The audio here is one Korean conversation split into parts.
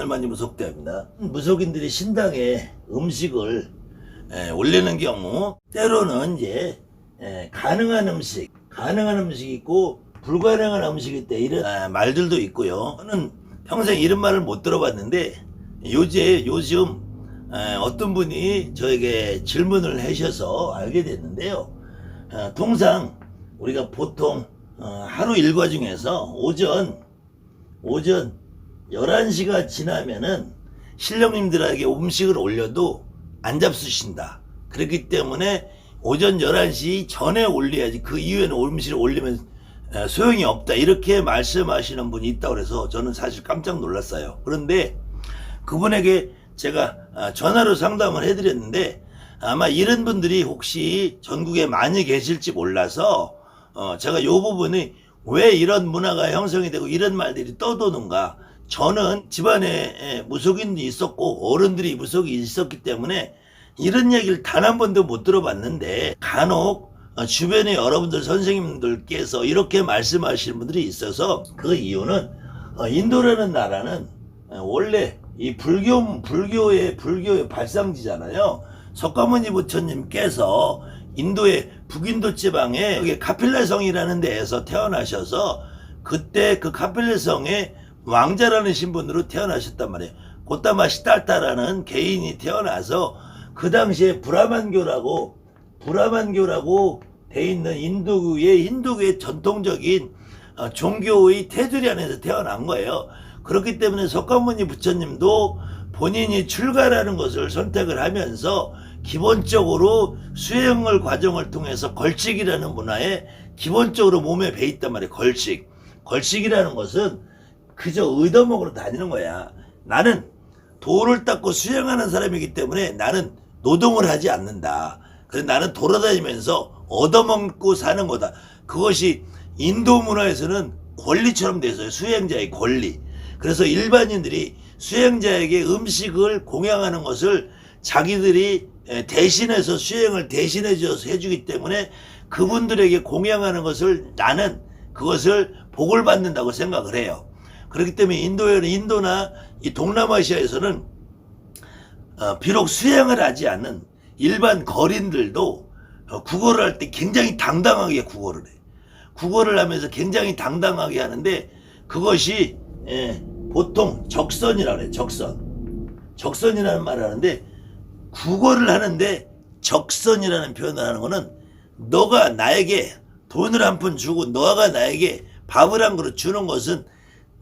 하늘만이 무속대입니다. 무속인들이 신당에 음식을 에, 올리는 경우 때로는 이제 에, 가능한 음식, 가능한 음식이 있고 불가능한 음식이 있다 이런 아, 말들도 있고요. 저는 평생 이런 말을 못 들어봤는데 요새 요즘 에, 어떤 분이 저에게 질문을 하셔서 알게 됐는데요. 어, 통상 우리가 보통 어, 하루 일과 중에서 오전 오전 11시가 지나면은 신령님들에게 음식을 올려도 안 잡수신다. 그렇기 때문에 오전 11시 전에 올려야지 그 이후에는 음식을 올리면 에, 소용이 없다. 이렇게 말씀하시는 분이 있다고 그래서 저는 사실 깜짝 놀랐어요. 그런데 그분에게 제가 아, 전화로 상담을 해드렸는데 아마 이런 분들이 혹시 전국에 많이 계실지 몰라서 어, 제가 요 부분이 왜 이런 문화가 형성이 되고 이런 말들이 떠도는가 저는 집안에 에, 무속인이 있었고 어른들이 무속이 있었기 때문에 이런 얘기를 단 한 번도 못 들어봤는데 간혹 어, 주변에 여러분들 선생님들께서 이렇게 말씀하시는 분들이 있어서 그 이유는 어, 인도라는 나라는 어, 원래 이 불교 불교의 불교의 발상지잖아요. 석가모니 부처님께서 인도의 북인도 지방에 여기 카필라성이라는 데에서 태어나셔서 그때 그 카필라성의 왕자라는 신분으로 태어나셨단 말이에요. 고타마시달타라는 개인이 태어나서 그 당시에 브라만교라고 브라만교라고 돼 있는 인도의 인도의 전통적인 어, 종교의 테두리 안에서 태어난 거예요. 그렇기 때문에 석가모니 부처님도 본인이 출가라는 것을 선택을 하면서 기본적으로 수행을 과정을 통해서 걸칙이라는 문화에 기본적으로 몸에 배 있단 말이에요. 걸칙. 걸칙이라는 것은 그저 의도먹으로 다니는 거야. 나는 도를 닦고 수행하는 사람이기 때문에 나는 노동을 하지 않는다. 그래서 나는 돌아다니면서 얻어먹고 사는 거다. 그것이 인도 문화에서는 권리처럼 돼 있어요. 수행자의 권리. 그래서 일반인들이 수행자에게 음식을 공양하는 것을 자기들이 에, 대신해서 수행을 대신해 줘서 해주기 때문에 그분들에게 공양하는 것을 나는 그것을 복을 받는다고 생각을 해요. 그렇기 때문에 인도에는 인도나 이 동남아시아에서는 어, 비록 수행을 하지 않는 일반 거린들도 어, 국어를 할 때 굉장히 당당하게 국어를 해. 국어를 하면서 굉장히 당당하게 하는데 그것이 예, 보통 적선이라고 그래. 적선. 적선이라는 말을 하는데 국어를 하는데 적선이라는 표현을 하는 거는 너가 나에게 돈을 한 푼 주고 너가 나에게 밥을 한 그릇 주는 것은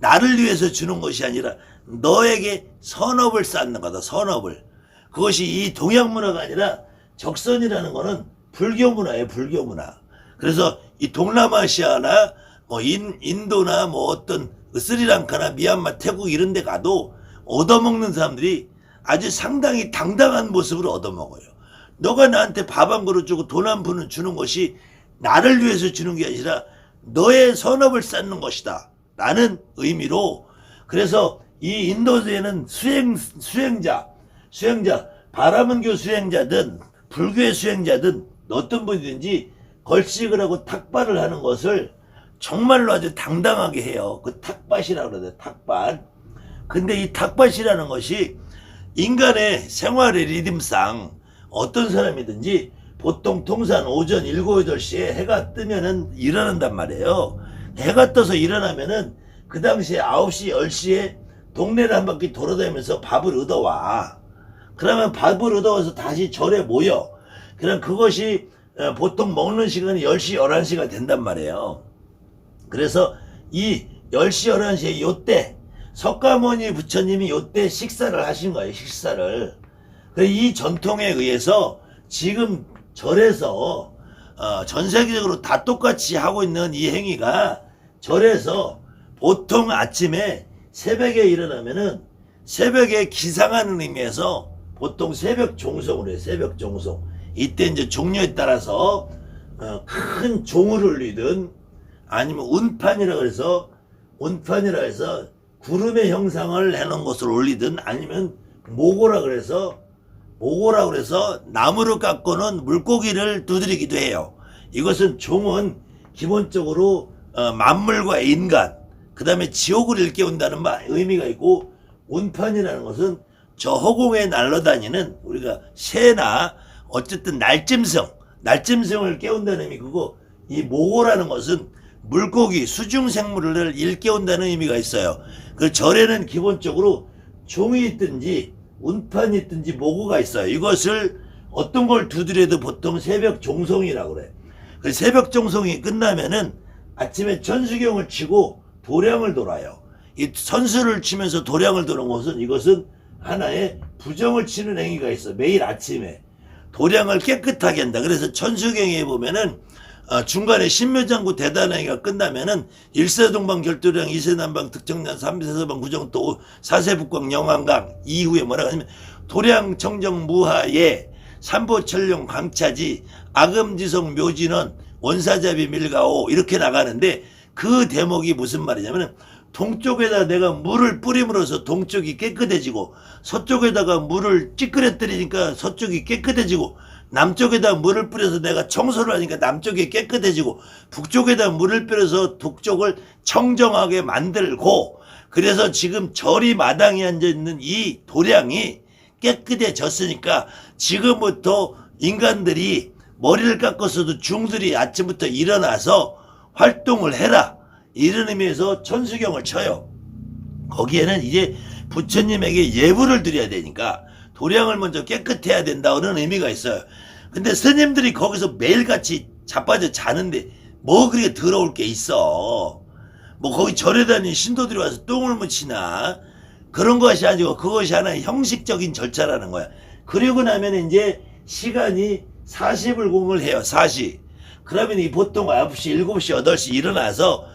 나를 위해서 주는 것이 아니라 너에게 선업을 쌓는 거다. 선업을. 그것이 이 동양 문화가 아니라 적선이라는 거는 불교 문화예요. 불교 문화. 그래서 이 동남아시아나 뭐 인, 인도나 뭐 어떤 스리랑카나 미얀마, 태국 이런 데 가도 얻어먹는 사람들이 아주 상당히 당당한 모습으로 얻어먹어요. 너가 나한테 밥 한 그릇 주고 돈 한 푼을 주는 것이 나를 위해서 주는 게 아니라 너의 선업을 쌓는 것이다. 라는 의미로 그래서 이 인도에는 수행, 수행자, 수행자, 바라문교 수행자든 불교의 수행자든 어떤 분이든지 걸식을 하고 탁발을 하는 것을 정말로 아주 당당하게 해요. 그 탁밭이라고 그러죠. 탁밭. 근데 이 탁밭이라는 것이 인간의 생활의 리듬상 어떤 사람이든지 보통 통산 오전 7, 8시에 해가 뜨면은 일어난단 말이에요. 해가 떠서 일어나면은 그 당시에 9시, 10시에 동네를 한 바퀴 돌아다니면서 밥을 얻어와. 그러면 밥을 얻어와서 다시 절에 모여. 그럼 그것이 어, 보통 먹는 시간이 10시, 11시가 된단 말이에요. 그래서 이 10시, 11시에 요때 석가모니 부처님이 요때 식사를 하신 거예요. 식사를. 그이 전통에 의해서 지금 절에서 어, 전 세계적으로 다 똑같이 하고 있는 이 행위가 절에서 보통 아침에 새벽에 일어나면은 새벽에 기상하는 의미에서 보통 새벽 종송을 해요. 새벽 종송. 이때 이제 종료에 따라서 어, 큰 종을 울리든 아니면 운판이라 그래서 운판이라 해서 구름의 형상을 해놓은 것을 올리든 아니면 모고라 그래서 모고라 그래서 나무를 깎고는 물고기를 두드리기도 해요. 이것은 종은 기본적으로 어, 만물과 인간 그 다음에 지옥을 일깨운다는 말, 의미가 있고 운판이라는 것은 저 허공에 날아다니는 우리가 새나 어쨌든 날짐승, 날짐승을 깨운다는 의미 그거 이 모고라는 것은 물고기, 수중 생물을 일깨운다는 의미가 있어요. 그 절에는 기본적으로 종이 있든지 운판이 있든지 모고가 있어요. 이것을 어떤 걸 두드려도 보통 새벽 종송이라고 그래. 그 새벽 종송이 끝나면은 아침에 천수경을 치고 도량을 돌아요. 이 선수를 치면서 도량을 도는 것은 이것은 하나의 부정을 치는 행위가 있어. 매일 아침에 도량을 깨끗하게 한다. 그래서 천수경에 보면은 어, 중간에 신묘장구 대단행위가 끝나면은 일세동방 결도량 이세남방 득정난 삼세서방 구정도 사세북광 영왕강 이후에 뭐라고 하냐면 도량 청정 무하예 삼보철령 강차지 악음지성 묘진원 원사잡이 밀가오 이렇게 나가는데 그 대목이 무슨 말이냐면은 동쪽에다 내가 물을 뿌림으로써 동쪽이 깨끗해지고 서쪽에다가 물을 찌끄러뜨리니까 서쪽이 깨끗해지고 남쪽에다 물을 뿌려서 내가 청소를 하니까 남쪽이 깨끗해지고 북쪽에다 물을 뿌려서 북쪽을 청정하게 만들고 그래서 지금 절이 마당에 앉아 있는 이 도량이 깨끗해졌으니까 지금부터 인간들이 머리를 깎았어도 중들이 아침부터 일어나서 활동을 해라 이런 의미에서 천수경을 쳐요. 거기에는 이제 부처님에게 예불을 드려야 되니까 도량을 먼저 깨끗해야 된다는 의미가 있어요. 근데 스님들이 거기서 매일같이 자빠져 자는데 뭐 그렇게 더러울 게 있어. 뭐 거기 절에 다니는 신도들이 와서 똥을 묻히나 그런 것이 아니고 그것이 하나의 형식적인 절차라는 거야. 그리고 나면 이제 시간이 40을 공을 해요. 40. 그러면 이 보통 9시, 7시, 8시 일어나서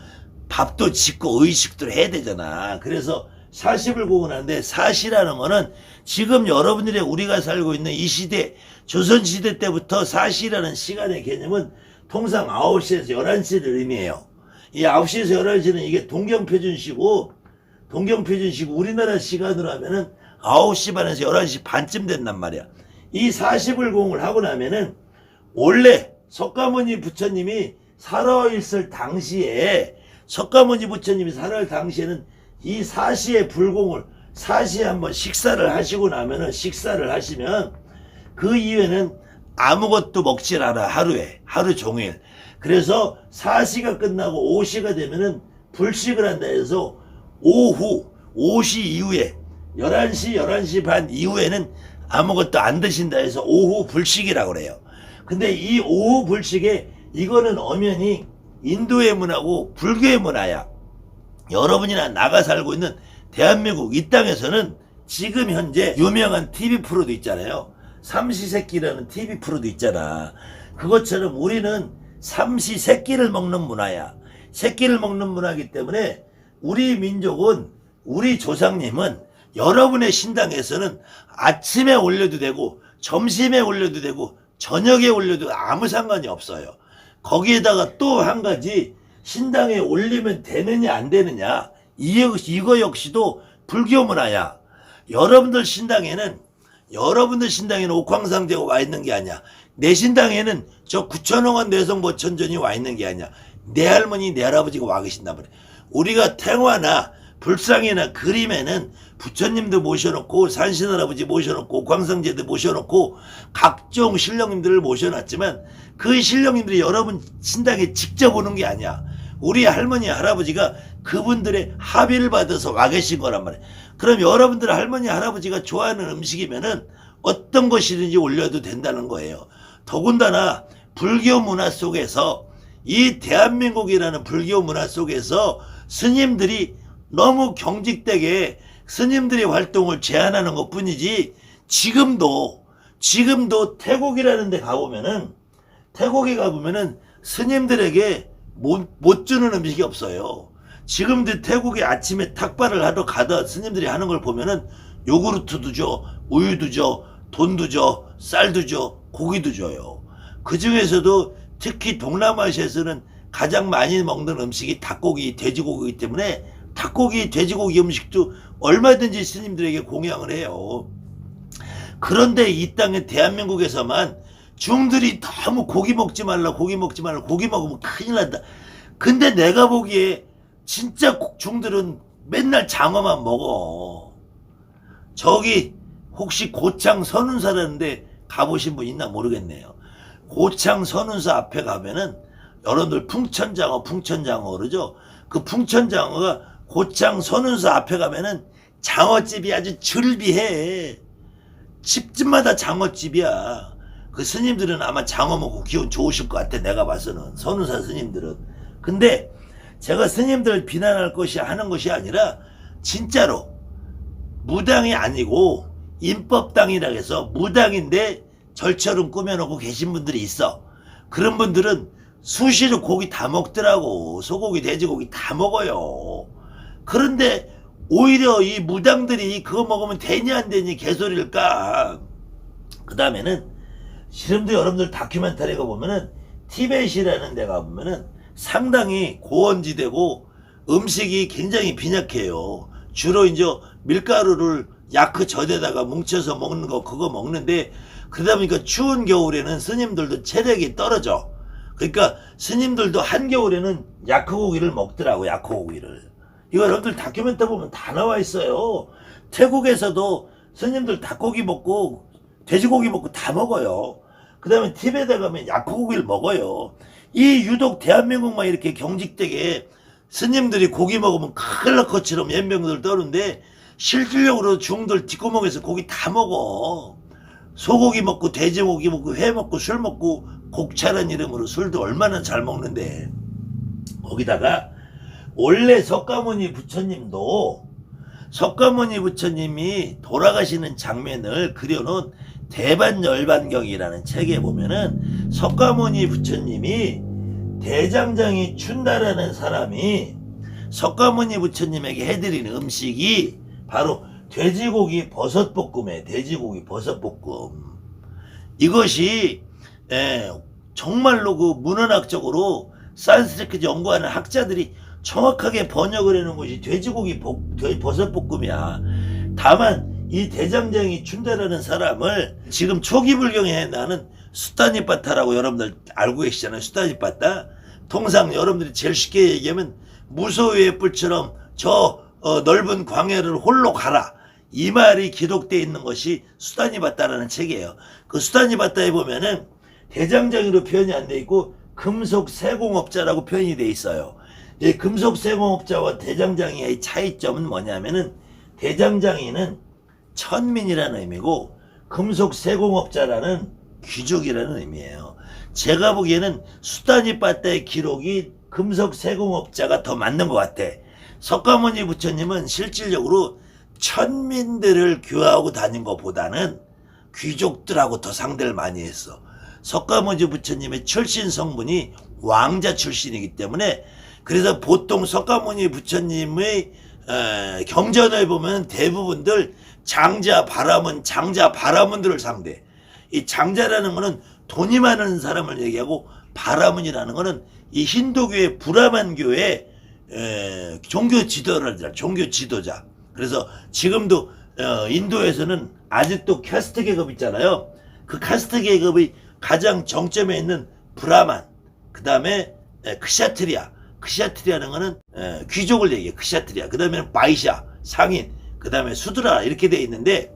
밥도 짓고 의식도 해야 되잖아. 그래서 40을 공헌하는데 사시라는 거는 지금 여러분들이 우리가 살고 있는 이 시대, 조선시대 때부터 사시라는 시간의 개념은 통상 9시에서 11시를 의미해요. 이 9시에서 11시는 이게 동경표준시고, 동경표준시고 우리나라 시간으로 하면은 9시 반에서 11시 반쯤 된단 말이야. 이 40을 공을 하고 나면은 원래 석가모니 부처님이 살아있을 당시에 석가모니 부처님이 살아있을 당시에는 이 사시의 불공을 사시에 한번 식사를 하시고 나면은 식사를 하시면 그 이후에는 아무것도 먹질 않아 하루에 하루 종일. 그래서 사시가 끝나고 오시가 되면은 불식을 한다 해서 오후 5시 이후에 11시 11시 반 이후에는 아무것도 안 드신다 해서 오후 불식이라고 그래요 근데 이 오후 불식에 이거는 엄연히 인도의 문화고 불교의 문화야 여러분이나 나가 살고 있는 대한민국 이 땅에서는 지금 현재 유명한 TV 프로도 있잖아요. 삼시세끼라는 TV 프로도 있잖아. 그것처럼 우리는 삼시세끼를 먹는 문화야. 새끼를 먹는 문화이기 때문에 우리 민족은 우리 조상님은 여러분의 신당에서는 아침에 올려도 되고 점심에 올려도 되고 저녁에 올려도 아무 상관이 없어요. 거기에다가 또 한 가지 신당에 올리면 되느냐 안 되느냐 이거, 역시도 불교 문화야. 여러분들 신당에는 여러분들 신당에는 옥황상제가 와 있는 게 아니야. 내 신당에는 저 구천왕원 뇌성보천전이 와 있는 게 아니야. 내 할머니 내 할아버지가 와 계신단 말이야. 우리가 태화나 불상이나 그림에는 부처님도 모셔놓고 산신할아버지 모셔놓고 옥황상제도 모셔놓고 각종 신령님들을 모셔놨지만 그 신령님들이 여러분 신당에 직접 오는 게 아니야. 우리 할머니 할아버지가 그분들의 합의를 받아서 와 계신 거란 말이에요. 그럼 여러분들 할머니 할아버지가 좋아하는 음식이면은 어떤 것이든지 올려도 된다는 거예요. 더군다나 불교 문화 속에서 이 대한민국이라는 불교 문화 속에서 스님들이 너무 경직되게 스님들의 활동을 제한하는 것 뿐이지 지금도 지금도 태국이라는 데 가보면은 태국에 가보면은 스님들에게 못, 못 주는 음식이 없어요. 지금도 태국에 아침에 탁발을 하러 가다 스님들이 하는 걸 보면은 요구르트도 줘, 우유도 줘, 돈도 줘, 쌀도 줘, 고기도 줘요. 그 중에서도 특히 동남아시아에서는 가장 많이 먹는 음식이 닭고기, 돼지고기이기 때문에 닭고기, 돼지고기 음식도 얼마든지 스님들에게 공양을 해요. 그런데 이 땅에 대한민국에서만 중들이 너무 고기 먹지 말라, 고기 먹지 말라, 고기 먹으면 큰일 난다. 근데 내가 보기에 진짜 중들은 맨날 장어만 먹어. 저기 혹시 고창 선운사라는데 가보신 분 있나 모르겠네요. 고창 선운사 앞에 가면은 여러분들 풍천장어 풍천장어 그러죠. 그 풍천장어가 고창 선운사 앞에 가면은 장어집이 아주 즐비해. 집집마다 장어집이야. 그 스님들은 아마 장어 먹고 기분 좋으실 것 같아. 내가 봐서는 선운사 스님들은. 근데 제가 스님들 비난할 것이 하는 것이 아니라 진짜로 무당이 아니고 임법당이라 해서 무당인데 절처럼 꾸며놓고 계신 분들이 있어. 그런 분들은 수시로 고기 다 먹더라고. 소고기, 돼지고기 다 먹어요. 그런데 오히려 이 무당들이 그거 먹으면 되냐 안 되니 개소리를 까. 그 다음에는 지금도 여러분들 다큐멘터리가 보면은 티벳이라는 데가 보면은 상당히 고원지대고 음식이 굉장히 빈약해요. 주로 이제 밀가루를 야크 젖에다가 뭉쳐서 먹는 거 그거 먹는데 그러다 보니까 추운 겨울에는 스님들도 체력이 떨어져. 그러니까 스님들도 한겨울에는 야크 고기를 먹더라고 야크 고기를. 이거 여러분들 다큐멘터 보면 다 나와 있어요. 태국에서도 스님들 닭고기 먹고 돼지고기 먹고 다 먹어요. 그 다음에 티베트에 가면 야크고기를 먹어요. 이 유독 대한민국만 이렇게 경직되게 스님들이 고기 먹으면 클라커처럼 연병들 떠는데 실질적으로 중들 뒷구멍에서 고기 다 먹어. 소고기 먹고 돼지고기 먹고 회 먹고 술 먹고 곡차란 이름으로 술도 얼마나 잘 먹는데 거기다가 원래 석가모니 부처님도 석가모니 부처님이 돌아가시는 장면을 그려놓은 대반열반경이라는 책에 보면은 석가모니 부처님이 대장장이 춘다라는 사람이 석가모니 부처님에게 해드린 음식이 바로 돼지고기 버섯볶음에 돼지고기 버섯볶음. 이것이 에, 정말로 그 문헌학적으로 산스크리트 연구하는 학자들이 정확하게 번역을 해놓은 것이 돼지고기 볶- 돼- 버섯 볶음이야. 다만 이 대장장이 춘다라는 사람을 지금 초기 불경에 나는 수다니빠타라고 여러분들 알고 계시잖아요. 수다니빠타. 통상 여러분들이 제일 쉽게 얘기하면 무소유의 뿔처럼 저 어, 넓은 광야를 홀로 가라. 이 말이 기록되어 있는 것이 수다니바타라는 책이에요. 그 수다니바타에 보면은 대장장이로 표현이 안 돼 있고 금속 세공업자라고 표현이 돼 있어요. 이 금속 세공업자와 대장장이의 차이점은 뭐냐면은 대장장이는 천민이라는 의미고 금속 세공업자라는 귀족이라는 의미예요. 제가 보기에는 수다니 빠따의 기록이 금속 세공업자가 더 맞는 것 같아. 석가모니 부처님은 실질적으로 천민들을 교화하고 다닌 것보다는 귀족들하고 더 상대를 많이 했어. 석가모니 부처님의 출신 성분이 왕자 출신이기 때문에 그래서 보통 석가모니 부처님의 에, 경전을 보면 대부분들 장자 바라문 장자 바라문들을 상대. 이 장자라는 거는 돈이 많은 사람을 얘기하고 바라문이라는 거는 이 힌두교의 브라만교의 에, 종교 지도자, 종교 지도자. 그래서 지금도 어, 인도에서는 아직도 캐스트 계급 있잖아요. 그 캐스트 계급의 가장 정점에 있는 브라만, 그 다음에 크샤트리아. 크샤트리아는 거는 에, 귀족을 얘기해. 크샤트리아. 그 다음에 바이샤, 상인. 그 다음에 수드라 이렇게 돼 있는데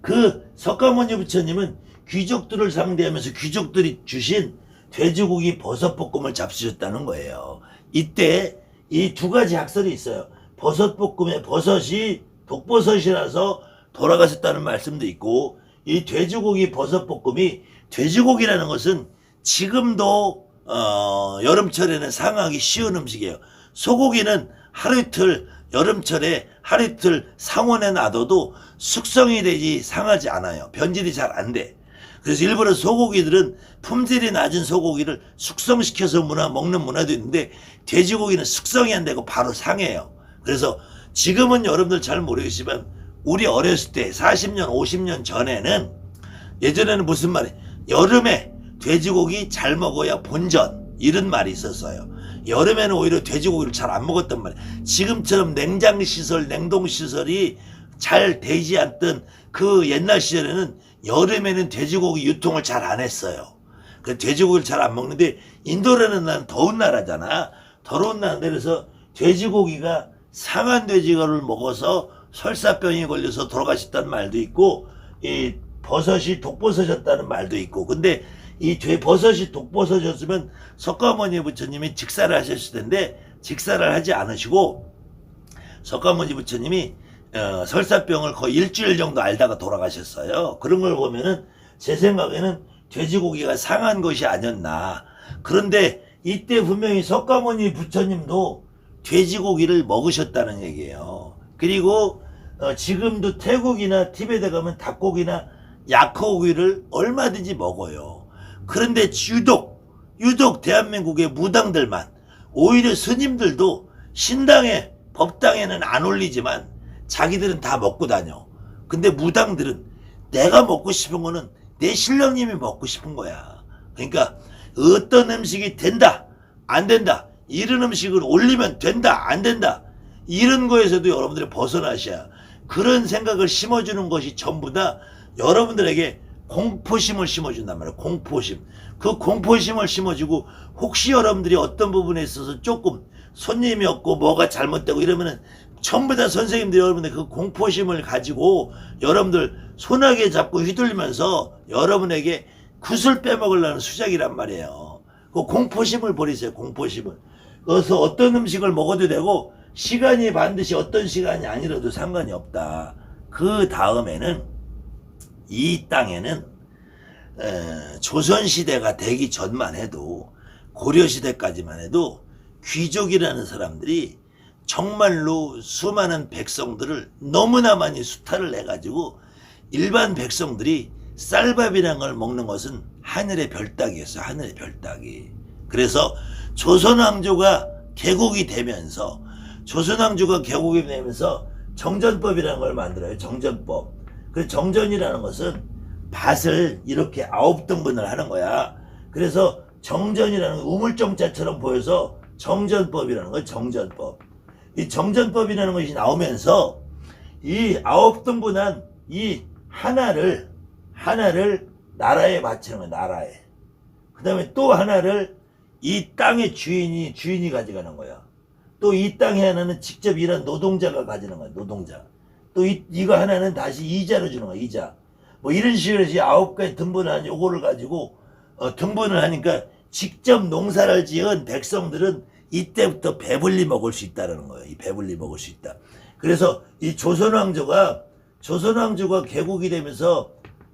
그 석가모니 부처님은 귀족들을 상대하면서 귀족들이 주신 돼지고기 버섯볶음을 잡수셨다는 거예요. 이때 이 두 가지 학설이 있어요. 버섯볶음에 버섯이 독버섯이라서 돌아가셨다는 말씀도 있고 이 돼지고기 버섯볶음이 돼지고기라는 것은 지금도 어, 여름철에는 상하기 쉬운 음식이에요. 소고기는 하루 이틀 여름철에 하루 이틀 상온에 놔둬도 숙성이 되지 상하지 않아요. 변질이 잘 안 돼. 그래서 일부러 소고기들은 품질이 낮은 소고기를 숙성시켜서 문화 먹는 문화도 있는데 돼지고기는 숙성이 안 되고 바로 상해요. 그래서 지금은 여러분들 잘 모르겠지만 우리 어렸을 때 40년, 50년 전에는 예전에는 무슨 말이 여름에 돼지고기 잘 먹어야 본전 이런 말이 있었어요. 여름에는 오히려 돼지고기를 잘 안 먹었단 말이에요. 지금처럼 냉장 시설, 냉동 시설이 잘 되지 않던 그 옛날 시절에는 여름에는 돼지고기 유통을 잘 안 했어요. 그 돼지고기를 잘 안 먹는데 인도라는 나라는 더운 나라잖아. 더러운 나라인데 그래서 돼지고기가 상한 돼지고기를 먹어서 설사병이 걸려서 돌아가셨다는 말도 있고 이 버섯이 독버섯이었다는 말도 있고 근데 이돼 버섯이 독버섯이었으면 석가모니 부처님이 직사를 하셨을 텐데 직사를 하지 않으시고 석가모니 부처님이 어, 설사병을 거의 일주일 정도 알다가 돌아가셨어요. 그런 걸 보면은 제 생각에는 돼지고기가 상한 것이 아니었나. 그런데 이때 분명히 석가모니 부처님도 돼지고기를 먹으셨다는 얘기예요. 그리고 어, 지금도 태국이나 티베트 가면 닭고기나 약고기를 얼마든지 먹어요. 그런데 유독 유독 대한민국의 무당들만 오히려 스님들도 신당에 법당에는 안 올리지만 자기들은 다 먹고 다녀. 근데 무당들은 내가 먹고 싶은 거는 내 신령님이 먹고 싶은 거야. 그러니까 어떤 음식이 된다, 안 된다. 이런 음식을 올리면 된다, 안 된다. 이런 거에서도 여러분들이 벗어나셔야 그런 생각을 심어주는 것이 전부 다 여러분들에게 공포심을 심어준단 말이에요. 공포심. 그 공포심을 심어주고 혹시 여러분들이 어떤 부분에 있어서 조금 손님이 없고 뭐가 잘못되고 이러면은 전부 다 선생님들이 여러분들 그 공포심을 가지고 여러분들 손하게 잡고 휘둘리면서 여러분에게 굿을 빼먹으려는 수작이란 말이에요. 그 공포심을 버리세요. 공포심을. 그래서 어떤 음식을 먹어도 되고 시간이 반드시 어떤 시간이 아니라도 상관이 없다. 그 다음에는 이 땅에는 에, 조선시대가 되기 전만 해도 고려시대까지만 해도 귀족이라는 사람들이 정말로 수많은 백성들을 너무나 많이 수탈을 해가지고 일반 백성들이 쌀밥이라는 걸 먹는 것은 하늘의 별따기였어요. 하늘의 별따기. 그래서 조선왕조가 개국이 되면서 조선왕조가 개국이 되면서 정전법이라는 걸 만들어요. 정전법. 그 정전이라는 것은 밭을 이렇게 아홉 등분을 하는 거야. 그래서 정전이라는 건 우물정자처럼 보여서 정전법이라는 거예요. 정전법. 이 정전법이라는 것이 나오면서 이 아홉 등분한 이 하나를 하나를 나라에 바치는 거예요. 나라에. 그 다음에 또 하나를 이 땅의 주인이 주인이 가져가는 거야. 또 이 땅에 하나는 직접 일한 노동자가 가지는 거야. 노동자. 또 이, 이거 하나는 다시 이자로 주는 거야. 이자. 뭐 이런 식으로 해서 아홉 가지 등분한 요거를 가지고 어, 등분을 하니까 직접 농사를 지은 백성들은 이때부터 배불리 먹을 수 있다는 거예요. 이 배불리 먹을 수 있다. 그래서 이 조선왕조가 조선왕조가 개국이 되면서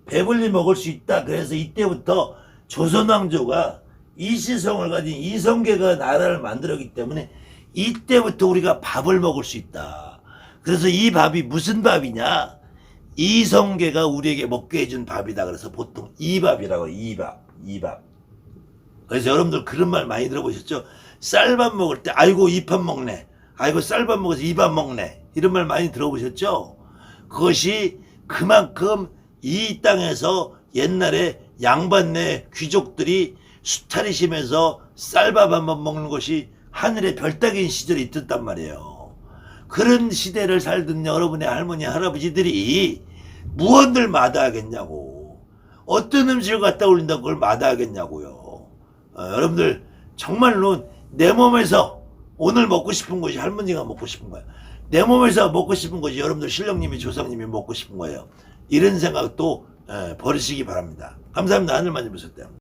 배불리 먹을 수 있다. 그래서 이때부터 조선왕조가 이시성을 가진 이성계가 나라를 만들었기 때문에 이때부터 우리가 밥을 먹을 수 있다. 그래서 이 밥이 무슨 밥이냐? 이성계가 우리에게 먹게 해준 밥이다. 그래서 보통 이밥이라고. 이밥, 이밥. 그래서 여러분들 그런 말 많이 들어보셨죠? 쌀밥 먹을 때 아이고 이 밥 먹네. 아이고 쌀밥 먹어서 이 밥 먹네. 이런 말 많이 들어보셨죠? 그것이 그만큼 이 땅에서 옛날에 양반네 귀족들이 수탈이 심해서 쌀밥 한 번 먹는 것이 하늘의 별따기인 시절이 있었단 말이에요. 그런 시대를 살던 여러분의 할머니, 할아버지들이 무언들 마다하겠냐고. 어떤 음식을 갖다 올린다고 그걸 마다하겠냐고요. 어, 여러분들 정말로 내 몸에서 오늘 먹고 싶은 것이 할머니가 먹고 싶은 거야. 내 몸에서 먹고 싶은 것이 여러분들 신령님이 조상님이 먹고 싶은 거예요. 이런 생각도 에, 버리시기 바랍니다. 감사합니다. 하늘만 좀 보셨대요.